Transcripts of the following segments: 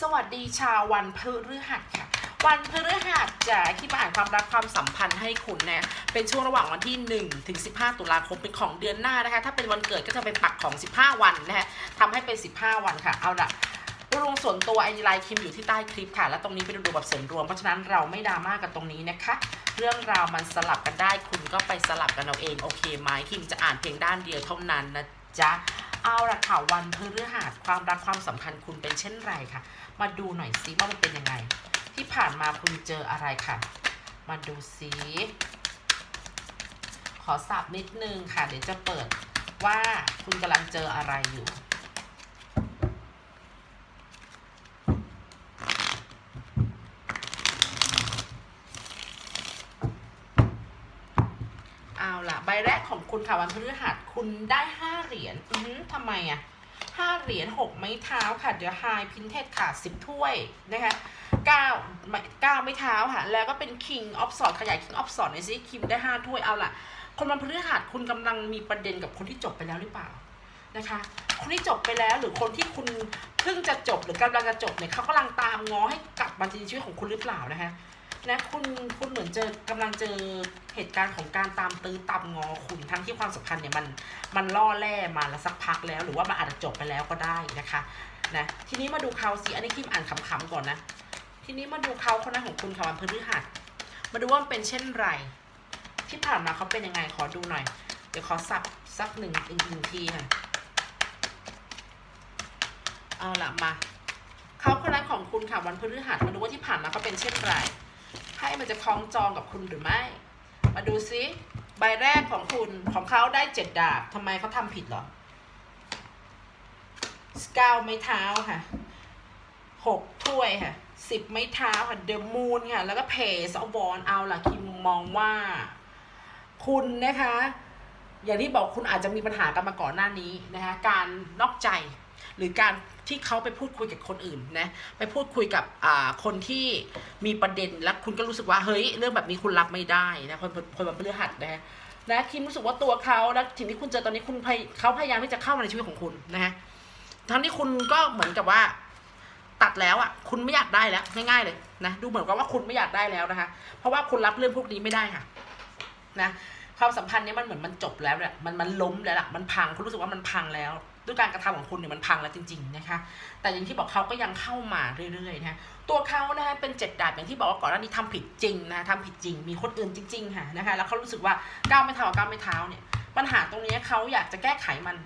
สวัสดีชาววันพฤหัสค่ะ วันพฤหัสจะที่มาอ่านความรักความสัมพันธ์ให้คุณนะเป็นช่วงระหว่างวันที่ 1 ถึง 15 ตุลาคมเป็นของเดือนหน้านะคะ ถ้าเป็นวันเกิดก็จะเป็นปักของ 15 วันนะฮะทำให้เป็น 15 วันค่ะ เอาละดวงส่วนตัวไอไลน์คิมอยู่ที่ใต้คลิปค่ะ และตรงนี้เป็นดูแบบส่วนรวม เพราะฉะนั้นเราไม่ดราม่ากันตรงนี้นะคะ เรื่องราวมันสลับกันได้คุณก็ไปสลับกันเอาเองโอเคไหมคิมจะอ่านเพียงด้านเดียวเท่านั้นนะจ๊ะ เอาละค่ะวันพฤหัสความรักความสัมพันธ์คุณเป็นเช่นไรค่ะ มาดูหน่อยซิว่ามันเป็นยังไง ที่ผ่านมาคุณเจออะไรค่ะ มาดูซิขอสับนิดนึงค่ะ เดี๋ยวจะเปิดว่าคุณกำลังเจออะไรอยู่ เอาล่ะ ใบแรกของ คุณค่ะวันพฤหัสคุณได้ห้าเหรียญอือทำไมอะห้าเหรียญหกไม้เท้าค่ะเดี๋ยวไฮพินเทสค่ะสิบถ้วยนะคะเก้าไม้เก้าไม้เท้าค่ะ แล้วก็เป็น King of Swords ขยาย King of Swords หน่อยสิคิมได้ห้าถ้วยเอาล่ะ คนวันพฤหัสคุณกำลังมีประเด็นกับคนที่จบไปแล้วหรือเปล่านะคะคนที่จบไปแล้วหรือคนที่คุณเพิ่งจะจบหรือกำลังจะจบเนี่ยเขากำลังตามง้อให้กลับมาในชีวิตของคุณหรือเปล่านะคะ นะคุณคุณเหมือนเจอกำลังเจอเหตุการณ์ของการตามตื้อตามงอคุณทั้งที่ความสัมพันธ์เนี่ยมันมันล่อแร่มาแล้วสักพักแล้ว หรือว่ามันอาจจะจบไปแล้วก็ได้นะคะนะทีนี้มาดูเขาสิอันนี้คิมอ่านขำๆก่อนนะ ทีนี้มาดูเขาคนนั้นของคุณค่ะวันพฤหัสมาดูว่ามันเป็นเช่นไร ที่ผ่านมาเขาเป็นยังไงขอดูหน่อย เดี๋ยวขอสับสักหนึ่งอีกหนึ่งทีค่ะเอาละมาเขาคนนั้นของคุณค่ะวันพฤหัสมาดูว่าที่ผ่านมาเขาเป็นเช่นไร ให้มันจะคล้องจองกับคุณหรือไม่ มาดูซิใบแรกของคุณของเขาได้เจ็ดดาบทำไมเขาทำผิดหรอสเก้าไม้เท้าค่ะหกถ้วยค่ะสิบไม้เท้าค่ะเดอะมูนค่ะ แล้วก็เพสอวอนเอาล่ะคิมมองว่า คุณนะคะ อย่างที่บอกคุณอาจจะมีปัญหากันมาก่อนหน้านี้นะคะ การนอกใจ หรือการที่เขาไปพูดคุยกับคนอื่นนะไปพูดคุยกับคนที่มีประเด็นแล้วคุณก็รู้สึกว่าเฮ้ยเรื่องแบบนี้คุณรับไม่ได้นะคนคนแบบพฤหัสนะฮะนะคิมรู้สึกว่าตัวเขาแล้วสิ่งที่คุณเจอตอนนี้คุณพยเขาพยายามที่จะเข้ามาในชีวิตของคุณนะฮะทั้งที่คุณก็เหมือนกับว่า ตัดแล้วอะคุณไม่อยากได้แล้วง่ายๆเลยนะดูเหมือนกับว่าคุณไม่อยากได้แล้วนะคะ เพราะว่าคุณรับเรื่องพวกนี้ไม่ได้ค่ะ นะความสัมพันธ์นี้มันเหมือนมันจบแล้วเนี่ยมันมันล้มแล้วล่ะมันพังคุณรู้สึกว่ามันพังแล้ว ด้วยการกระทำของคุณเนี่ยมันพังแล้วจริง ๆนะคะ แต่อย่างที่บอกเขาก็ยังเข้ามาเรื่อยๆนะะตัวเขานะคะเป็นเจ็ดดาบอย่างที่บอกว่าก่อนหน้านี้ทำผิดจริงนะะทำผิดจริง มีคนอื่นจริงๆค่ะนะคะ แล้วเขารู้สึกว่าก้าวไม่เท้าก้าวไม่เท้าเนี่ย ปัญหาตรงนี้เขาอยากจะแก้ไขมัน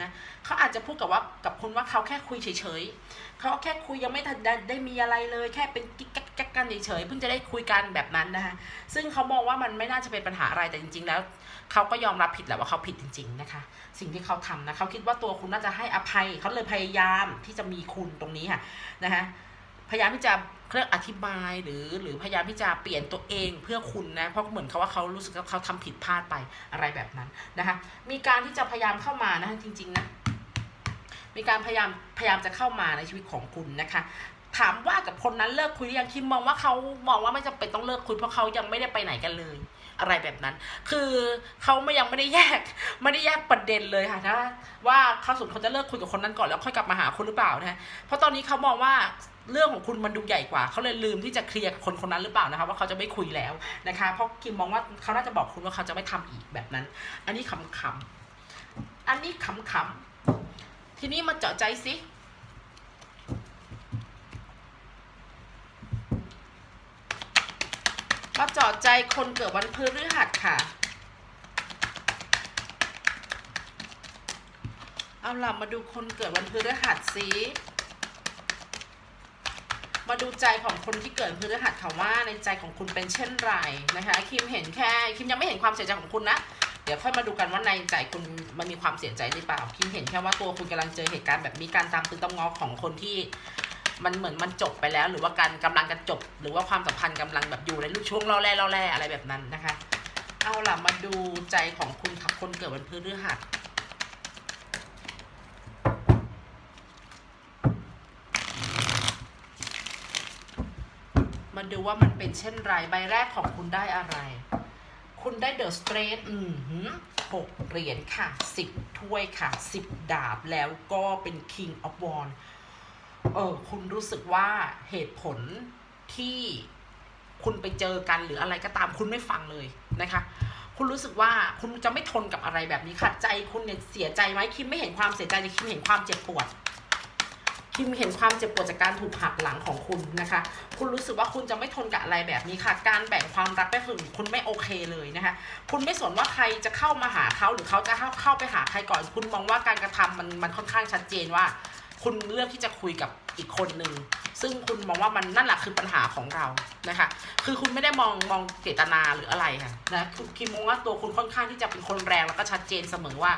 นะเขาอาจจะพูดกับว่ากับคุณว่าเขาแค่คุยเฉยๆเขาแค่คุยยังไม่ทันได้มีอะไรเลย แค่เป็นกิ๊กกักกักกันเฉยๆเพิ่งจะได้คุยกันแบบนั้นนะคะซึ่งเขามองว่ามันไม่น่าจะเป็นปัญหาอะไรแต่จริง ๆ แล้วเขาก็ยอมรับผิดแหละว่าเขาผิดจริง ๆนะคะ สิ่งที่เขาทำนะเขาคิดว่าตัวคุณน่าจะให้อภัยเขาเลยพยายามที่จะมีคุณตรงนี้ค่ะนะคะพยายามที่จะ เรื่องอธิบายหรือหรือพยายามที่จะเปลี่ยนตัวเองเพื่อคุณนะเพราะเหมือนเขาว่าเขารู้สึกว่าเขาทำผิดพลาดไปอะไรแบบนั้นนะคะมีการที่จะพยายามเข้ามานะคะจริง ๆ นะ มีการพยายามพยายามจะเข้ามาในชีวิตของคุณนะคะถามว่ากับคนนั้นเลิกคุยหรือยังคิมมองว่าเขามองว่าไม่จำเป็นต้องเลิกคุยเพราะเขายังไม่ได้ไปไหนกันเลย อะไรแบบนั้น คือเขาไม่ยังไม่ได้แยก ไม่ได้แยกประเด็นเลยค่ะถ้าว่าเขาสมควรจะเลิกคุยกับคนนั้นก่อนแล้วค่อยกลับมาหาคุณหรือเปล่านะเพราะตอนนี้เขามองว่าเรื่องของคุณมันดูใหญ่กว่า เขาเลยลืมที่จะเคลียร์กับคนคนนั้นหรือเปล่านะคะว่าเขาจะไม่คุยแล้วนะคะ เพราะคิมมองว่าเขาน่าจะบอกคุณว่าเขาจะไม่ทำอีกแบบนั้น อันนี้ขำๆอันนี้ขำๆทีนี้มาเจาะใจสิ มาเจาะใจคนเกิดวันพฤหัสค่ะ เอาล่ะมาดูคนเกิดวันพฤหัสสิมาดูใจของคนที่เกิดพฤหัสค่ะว่าในใจของคุณเป็นเช่นไรนะคะคิมเห็นแค่คิมยังไม่เห็นความเสียใจของคุณนะเดี๋ยวค่อยมาดูกันว่าในใจคุณมันมีความเสียใจหรือเปล่าคิมเห็นแค่ว่าตัวคุณกำลังเจอเหตุการณ์แบบนี้การตามตื้อตามงอของคนที่ มันเหมือนมันจบไปแล้ว หรือว่าการกำลังจะจบ หรือว่าความสัมพันธ์กำลังแบบอยู่ในลูกช่วงล่อแร่ล่อแร่อะไรแบบนั้นนะคะ เอาล่ะมาดูใจของคุณค่ะคนเกิดวันพฤหัสมาดูว่ามันเป็นเช่นไรใบแรกของคุณได้อะไร คุณได้เดอะสเตรทอืมหือหกเหรียญค่ะสิบถ้วยค่ะสิบดาบแล้วก็เป็น King of w a n d เออคุณรู้สึกว่าเหตุผลที่คุณไปเจอกันหรืออะไรก็ตามคุณไม่ฟังเลยนะคะ คุณรู้สึกว่าคุณจะไม่ทนกับอะไรแบบนี้ค่ะใจคุณเนี่ยเสียใจไหมคิมไม่เห็นความเสียใจแต่คิมเห็นความเจ็บปวดคิมเห็นความเจ็บปวดจากการถูกหักหลังของคุณนะคะ คุณรู้สึกว่าคุณจะไม่ทนกับอะไรแบบนี้ค่ะ การแบ่งความรักก็คือคุณไม่โอเคเลยนะคะ คุณไม่สนว่าใครจะเข้ามาหาเขาหรือเขาจะเข้าเข้าไปหาใครก่อน คุณมองว่าการกระทำมันมันค่อนข้างชัดเจนว่า คุณเลือกที่จะคุยกับอีกคนหนึ่งซึ่งคุณมองว่ามันนั่นแหละคือปัญหาของเรานะคะ คือคุณไม่ได้มองมองเจตนาหรืออะไรค่ะนะคือคิมมองว่าตัวคุณค่อนข้างที่จะเป็นคนแรงแล้วก็ชัดเจนเสมอว่า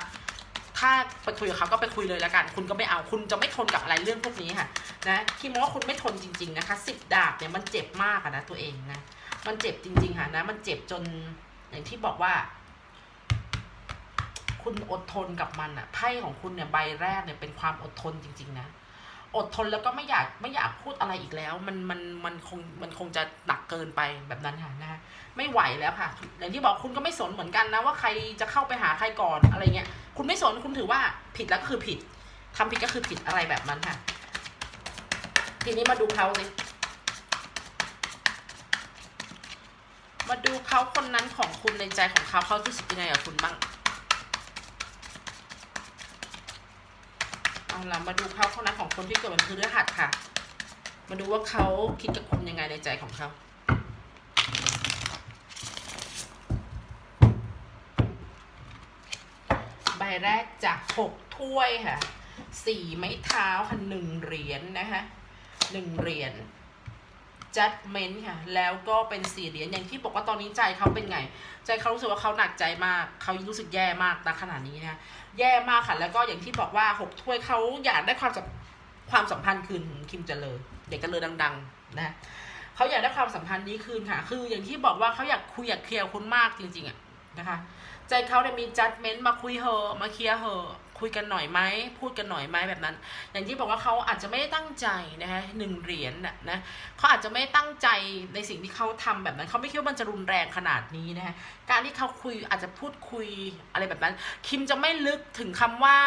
ถ้าไปคุยกับเขาก็ไปคุยเลยแล้วกัน คุณก็ไม่เอาคุณจะไม่ทนกับอะไรเรื่องพวกนี้ค่ะนะคิมมองว่าคุณไม่ทนจริง ๆนะคะสิบดาบเนี่ยมันเจ็บมากะนะตัวเองนะมันเจ็บจริง ๆ ค่ะนะ มันเจ็บจนอย่างที่บอกว่า คุณอดทนกับมันอะไพ่ของคุณเนี่ยใบแรกเนี่ยเป็นความอดทนจริง ๆ นะ อดทนแล้วก็ไม่อยากไม่อยากพูดอะไรอีกแล้ว มันมันมันคงมันคงจะหนักเกินไปแบบนั้นค่ะนะไม่ไหวแล้วค่ะอย่างที่บอกคุณก็ไม่สนเหมือนกันนะว่าใครจะเข้าไปหาใครก่อนอะไรเงี้ยคุณไม่สนคุณถือว่าผิดแล้วคือผิดทำผิดก็คือผิดอะไรแบบนั้นค่ะ ทีนี้มาดูเขาสิมาดูเขาคนนั้นของคุณในใจของเขาเขารู้สึกยังไงกับคุณบ้าง เอาล่ะมาดูเขาคนนั้นของคนที่เกิดวันพฤหัสค่ะ มาดูว่าเขาคิดกับคุณยังไงในใจของเขาใบแรกจากหกถ้วยค่ะสี่ไม้เท้าค่ะหนึ่งเหรียญนะคะหนึ่งเหรียญ judgment ค่ะ แล้วก็เป็นสี่เหรียญอย่างที่บอกว่าตอนนี้ใจเขาเป็นไง ใจเขารู้สึกว่าเขาหนักใจมาก เขารู้สึกแย่มากณขณะนี้นะ แย่มากค่ะ แล้วก็อย่างที่บอกว่าหกถ้วยเขาอยากได้ความสัมความสัมพันธ์คืนคิมเจริญเด็กเจริญดัง ๆ นะเขาอยากได้ความสัมพันธ์นี้คืนค่ะ คืออย่างที่บอกว่าเขาอยากคุยอยากเคลียร์คุณมากจริง ๆอะนะคะ ใจเขาเนี่ยมี judgment มาคุยเหอะมาเคลียร์เหอะ คุยกันหน่อยไหมพูดกันหน่อยไหมแบบนั้น อย่างที่บอกว่าเขาอาจจะไม่ได้ตั้งใจนะคะหนึ่งเหรียญน่ะนะเขาอาจจะไม่ตั้งใจในสิ่งที่เขาทำแบบนั้นเขาไม่คิดว่ามันจะรุนแรงขนาดนี้นะคะการที่เขาคุยอาจจะพูดคุยอะไรแบบนั้น คิมจะไม่ลึกถึงคำว่า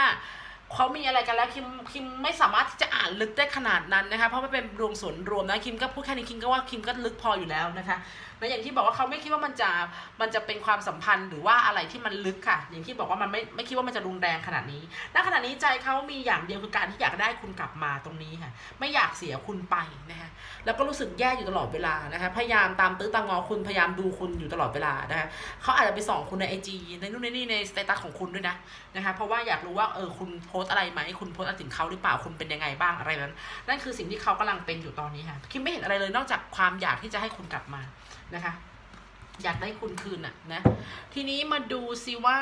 เขามีอะไรกันแล้วคิมคิมไม่สามารถที่จะอ่านลึกได้ขนาดนั้นนะคะเพราะมันเป็นรวมส่วนรวมนะคิมก็พูดแค่นี้คิมก็ว่าคิมก็ลึกพออยู่แล้วนะคะ และอย่างที่บอกว่าเขาไม่คิดว่ามันจะมันจะเป็นความสัมพันธ์หรือว่าอะไรที่มันลึกค่ะ อย่างที่บอกว่ามันไม่ไม่คิดว่ามันจะรุนแรงขนาดนี้ณขณะนี้ใจเขามีอย่างเดียวคือการที่อยากได้คุณกลับมาตรงนี้ค่ะ ไม่อยากเสียคุณไปนะคะแล้วก็รู้สึกแย่อยู่ตลอดเวลานะคะพยายามตามตื้อตามงอคุณพยายามดูคุณอยู่ตลอดเวลานะคะเขาอาจจะไปส่องคุณในไอจีในนู่นในนี่ในสเตตัสของคุณด้วยนะนะคะเพราะว่าอยากรู้ว่าเออคุณโพสอะไรไหมคุณโพสอะไรถึงเขาหรือเปล่าคุณเป็นยังไงบ้างอะไรนั้นนั่นคือสิ่งที่เขากำลังเป็นอยู่ตอนนี้ค่ะคิมไม่เห็นอะไรเลยนอกจากความอยากที่จะให้คุณกลับมานะคะ อยากได้คุณคืนอะนะ ทีนี้มาดูซิว่า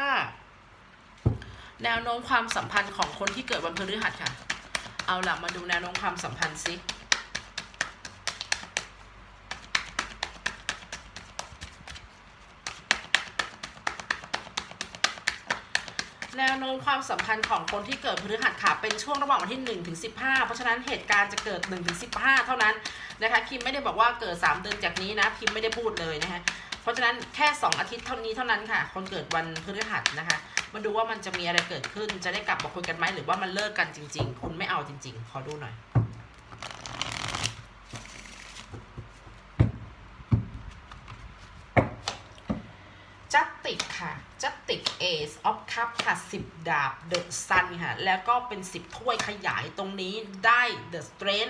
แนวโน้มความสัมพันธ์ของคนที่เกิดวันพฤหัสค่ะ เอาล่ะมาดูแนวโน้มความสัมพันธ์ซิ แนวโน้มความสัมพันธ์ของคนที่เกิดพฤหัสค่ะ เป็นช่วงระหว่างวันที่1ถึง15 เพราะฉะนั้นเหตุการณ์จะเกิด1ถึง15 เท่านั้นนะคะคิมไม่ได้บอกว่าเกิด 3 เดือนจากนี้นะคิมไม่ได้พูดเลยนะคะเพราะฉะนั้นแค่ 2 อาทิตย์เท่านี้เท่านั้นค่ะ คนเกิดวันพฤหัสนะคะมาดูว่ามันจะมีอะไรเกิดขึ้น จะได้กลับมาคุยกันไหมหรือว่ามันเลิกกันจริง ๆ คุณไม่เอาจริง ๆ ขอดูหน่อย จั ติกค่ะจัตติกเอสออฟคัพค่ะสิบดาบเดอะซันค่ะ แล้วก็เป็นสิบถ้วยขยายตรงนี้ได้เดอะสเตรน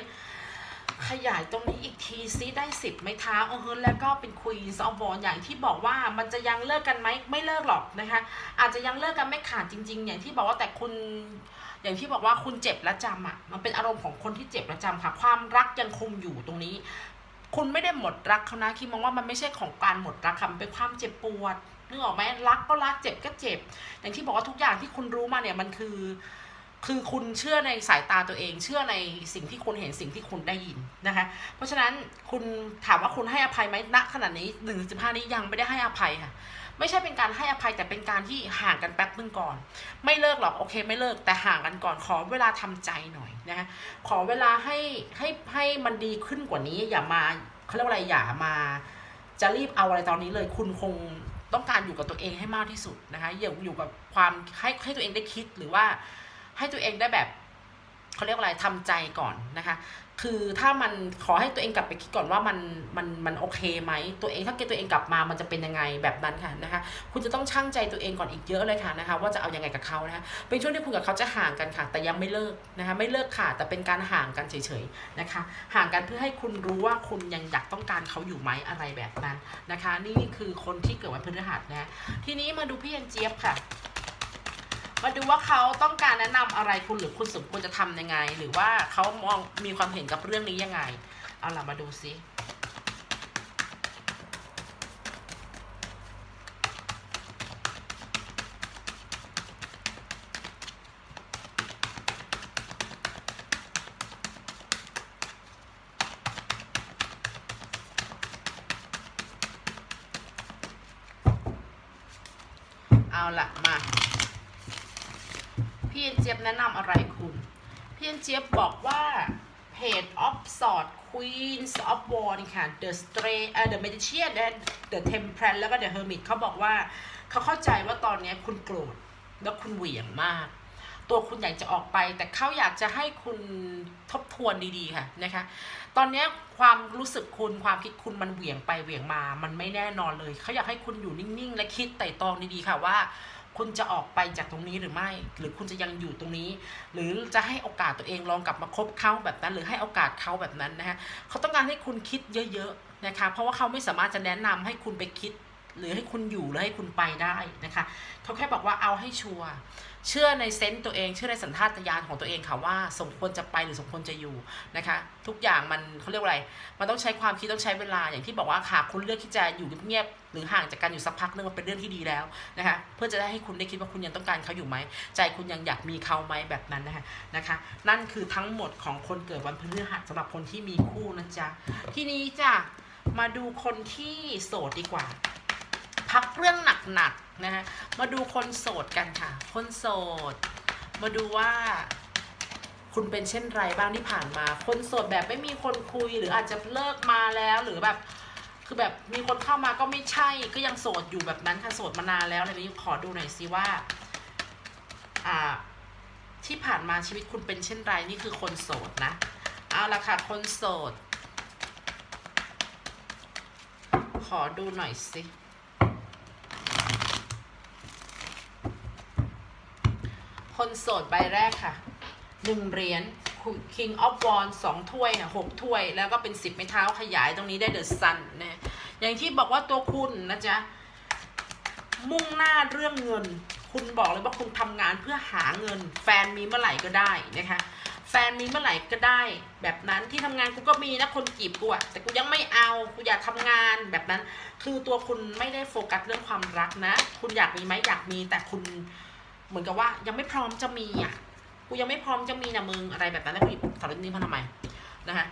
ขยายตรงนี้อีกทีซิได้สิบไม้ท้าเออแล้วก็เป็นควีนซอฟบอลอย่างที่บอกว่ามันจะยังเลิกกันไหมไม่เลิกหรอกนะคะ อาจจะยังเลิกกันไม่ขาดจริง ๆ อย่างที่บอกว่าแต่คุณอย่างที่บอกว่าคุณเจ็บและจำอะมันเป็นอารมณ์ของคนที่เจ็บและจำค่ะ ความรักยังคงอยู่ตรงนี้ คุณไม่ได้หมดรักเขานะคิดมองว่ามันไม่ใช่ของการหมดรักค่ะมันเป็นความเจ็บปวด นึกออกไหมรักก็รักเจ็บก็เจ็บ อย่างที่บอกว่าทุกอย่างที่คุณรู้มาเนี่ยมันคือ คือคุณเชื่อในสายตาตัวเอง เชื่อในสิ่งที่คุณเห็นสิ่งที่คุณได้ยินนะคะ เพราะฉะนั้นคุณถามว่าคุณให้อภัยไหมณขณะนี้หนึ่งสิบห้านี้ยังไม่ได้ให้อภัยค่ะไม่ใช่เป็นการให้อภัยแต่เป็นการที่ห่างกันแป๊บนึงก่อน ไม่เลิกหรอกโอเคไม่เลิกแต่ห่างกันก่อนขอเวลาทำใจหน่อยนะคะขอเวลาให้ให้ให้มันดีขึ้นกว่านี้อย่ามาเขาเรียกว่าอะไรอย่ามา จะรีบเอาอะไรตอนนี้เลยคุณคง ต้องการอยู่กับตัวเองให้มากที่สุดนะคะอย่าอยู่กับความให้ให้ตัวเองได้คิดหรือว่าให้ตัวเองได้แบบ เขาเรียกอะไรทำใจก่อนนะคะ คือถ้ามันขอให้ตัวเองกลับไปคิดก่อนว่ามันมันมันโอเคไหมตัวเองถ้าเกิดตัวเองกลับมามันจะเป็นยังไงแบบนั้นค่ะนะคะ คุณจะต้องชั่งใจตัวเองก่อนอีกเยอะเลยค่ะนะคะ ว่าจะเอาอยังไงกับเขานะคะเป็นช่วงที่คุณกับเขาจะห่างกันค่ะ แต่ยังไม่เลิกนะคะ ไม่เลิกค่ะ แต่เป็นการห่างกันเฉยๆนะคะ ห่างกันเพื่อให้คุณรู้ว่าคุณยังอยากต้องการเขาอยู่ไหมอะไรแบบนั้นนะคะ นี่คือคนที่เกิดวันพฤหัสนะทีนี้มาดูพี่ยันเจี๊ยบค่ะ มาดูว่าเขาต้องการแนะนำอะไรคุณหรือคุณสมควรจะทำยังไง หรือว่าเขามองมีความเห็นกับเรื่องนี้ยังไง เอาล่ะมาดูซิเอาล่ะมา พี่เอ็นเจี๊ยบแนะนำอะไรคุณ พี่เอ็นเจี๊ยบบอกว่าเพจ of Swords Queens of War นี่ค่ะ The Stray เอ่อ The Magician and The Temperance แล้วก็ The Hermit เขาบอกว่าเขาเข้าใจว่าตอนนี้คุณโกรธแล้วคุณเหวี่ยงมาก ตัวคุณอยากจะออกไป แต่เขาอยากจะให้คุณทบทวนดีๆค่ะนะคะตอนนี้ความรู้สึกคุณความคิดคุณมันเหวี่ยงไปเหวี่ยงมา มันไม่แน่นอนเลย เขาอยากให้คุณอยู่นิ่งๆ และคิดไต่ตรองดีๆค่ะว่า คุณจะออกไปจากตรงนี้หรือไม่ หรือคุณจะยังอยู่ตรงนี้ หรือจะให้โอกาสตัวเองลองกลับมาคบเขาแบบนั้น หรือให้โอกาสเขาแบบนั้นนะฮะเขาต้องการให้คุณคิดเยอะๆนะคะเพราะว่าเขาไม่สามารถจะแนะนำให้คุณไปคิด หรือให้คุณอยู่หรือให้คุณไปได้นะคะเขาแค่บอกว่าเอาให้ชัวร์เชื่อในเซนต์ตัวเอง เชื่อในสัญชาตญาณของตัวเองค่ะว่าสมควรจะไปหรือสมควรจะอยู่นะคะ ทุกอย่างมันเขาเรียกว่าอะไร มันต้องใช้ความคิดต้องใช้เวลาอย่างที่บอกว่าค่ะคุณเลือกที่จะอยู่เงียบๆหรือห่างจากกันอยู่สักพักนึงมันเป็นเรื่องที่ดีแล้วนะคะ เพื่อจะได้ให้คุณได้คิดว่าคุณยังต้องการเขาอยู่ไหมใจคุณยังอยากมีเขาไหมแบบนั้นนะคะนะคะ นั่นคือทั้งหมดของคนเกิดวันพฤหัสสำหรับคนที่มีคู่นะจ๊ะทีนี้จ้ะมาดูคนที่โสดดีกว่า พักเรื่องหนักๆนะฮะมาดูคนโสดกันค่ะ คนโสด มาดูว่า คุณเป็นเช่นไรบ้างที่ผ่านมา คนโสดแบบไม่มีคนคุยหรืออาจจะเลิกมาแล้วหรือแบบคือแบบมีคนเข้ามาก็ไม่ใช่ก็ยังโสดอยู่แบบนั้นค่ะโสดมานานแล้วอะไรนี้ขอดูหน่อยสิว่า อ่า ที่ผ่านมาชีวิตคุณเป็นเช่นไรนี่คือคนโสดนะเอาละค่ะคนโสด ขอดูหน่อยสิ คนโสดใบแรกค่ะหนึ่งเหรียญ King of Wands สองถ้วยค่ะหกถ้วย แล้วก็เป็นสิบไม้เท้าขยายตรงนี้ได้ The Sun นะอย่างที่บอกว่าตัวคุณนะจ๊ะ มุ่งหน้าเรื่องเงิน คุณบอกเลยว่าคุณทำงานเพื่อหาเงิน แฟนมีเมื่อไหร่ก็ได้นะคะ แฟนมีเมื่อไหร่ก็ได้ แบบนั้นที่ทำงานกูก็มีนะคนจีบกูอะแต่กูยังไม่เอากูอยากทำงานแบบนั้น คือตัวคุณไม่ได้โฟกัสเรื่องความรักนะ คุณอยากมีไหมอยากมีแต่คุณ เหมือนกับว่ายังไม่พร้อมจะมีอะกูยังไม่พร้อมจะมีนะมึงอะไรแบบนั้นแล้วคุณถามเรื่อนี้มาทำไมนะคะ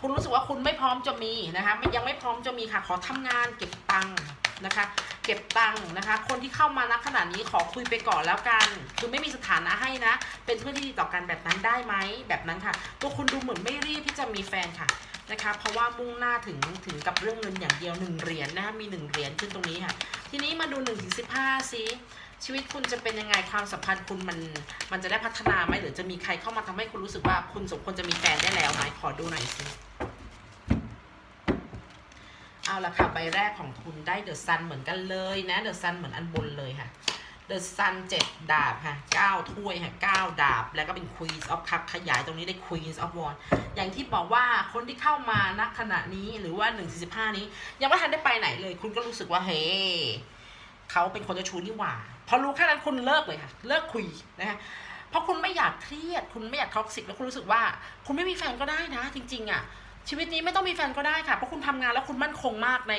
คุณรู้สึกว่าคุณไม่พร้อมจะมีนะคะยังไม่พร้อมจะมีค่ะ ขอทำงานเก็บตังค์นะคะ เก็บตังค์นะคะ คนที่เข้ามาณขณะนี้ขอคุยไปก่อนแล้วกัน คือไม่มีสถานะให้นะ เป็นเพื่อนที่ดีต่อกันแบบนั้นได้ไหมแบบนั้นค่ะ ตัวคุณดูเหมือนไม่รีบที่จะมีแฟนค่ะนะคะ เพราะว่ามุ่งหน้าถึงถึงกับเรื่องเงินอย่างเดียวหนึ่งเหรียญนะคะมีหนึ่งเหรียญขึ้นตรงนี้ค่ะ ทีนี้มาดูหนึ่งถึงสิบห้าซิ ชีวิตคุณจะเป็นยังไงความสัมพันธ์คุณมันมันจะได้พัฒนาไหมหรือจะมีใครเข้ามาทำให้คุณรู้สึกว่าคุณสมควรจะมีแฟนได้แล้วไหมขอดูหน่อยสิเอาละค่ะใบแรกของคุณได้เดอะซันเหมือนกันเลยนะเดอะซันเหมือนอันบนเลยค่ะเดอะซันเจ็ดดาบค่ะเก้าถ้วยค่ะเก้าดาบ แล้วก็เป็น Queen of Cup ขยายตรงนี้ได้ Queen of w a n d อย่างที่บอกว่าคนที่เข้ามาณขณะนี้หรือว่า1 4 5นี้ ยังไม่ทันได้ไปไหนเลย คุณก็รู้สึกว่าเฮ้เขาเป็นคนจ้าชู้นี่หว่า พอรู้แค่นั้นคุณเลิกเลยค่ะ เลิกคุยนะคะเพราะคุณไม่อยากเครียด คุณไม่อยากท็อกซิกแล้วคุณรู้สึกว่า คุณไม่มีแฟนก็ได้นะ จริง ๆ อะ ชีวิตนี้ไม่ต้องมีแฟนก็ได้ค่ะ เพราะคุณทำงานแล้วคุณมั่นคงมากใน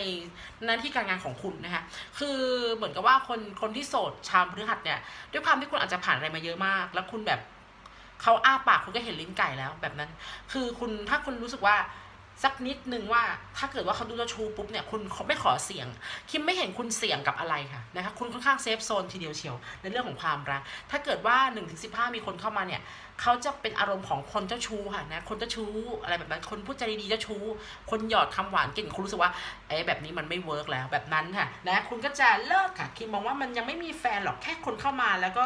หน้าที่การงานของคุณนะคะ คือเหมือนกับว่าคนคนที่โสดชาวพฤหัสเนี่ย ด้วยความที่คุณอาจจะผ่านอะไรมาเยอะมาก แล้วคุณแบบเขาอ้าปากคุณก็เห็นลิ้นไก่แล้วแบบนั้น คือคุณถ้าคุณรู้สึกว่า สักนิดนึงว่าถ้าเกิดว่าเขาดูเจ้าชูปุ๊บเนี่ยคุณไม่ขอเสี่ยง คิมไม่เห็นคุณเสี่ยงกับอะไรค่ะนะคะคุณค่อนข้างเซฟโซนทีเดียวเชียวในเรื่องของความรัก ถ้าเกิดว่า1นถึงสิมีคนเข้ามาเนี่ยเขาจะเป็นอารมณ์ของคนเจ้าชู้ค่ะนะคนเจ้าชู้อะไรแบบนั้นคนพูดใจดีๆเจ้าชู้ คนหยอดคำหวานเก่งคุณรู้สึกว่าเอ๊ะแบบนี้มันไม่เวิร์กแล้วแบบนั้นค่ะนะคุณก็จะเลิกค่ะคิมมองว่ามันยังไม่มีแฟนหรอกแค่คนเข้ามาแล้วก็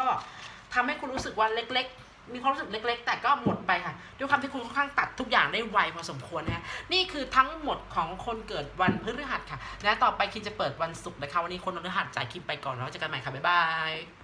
ทำให้คุณรู้สึกว่าเล็ก ๆ มีความรู้สึกเล็ก ๆ แต่ก็หมดไปค่ะ ด้วยความที่คุณค่อนข้างตัดทุกอย่างได้ไวพอสมควรนะนี่คือทั้งหมดของคนเกิดวันพฤหัสค่ะ และต่อไปคินจะเปิดวันศุกร์นะคะ วันนี้คนพฤหัสจ่ายคลิปไปก่อนแล้วเจอกันใหม่ค่ะ บ๊ายบาย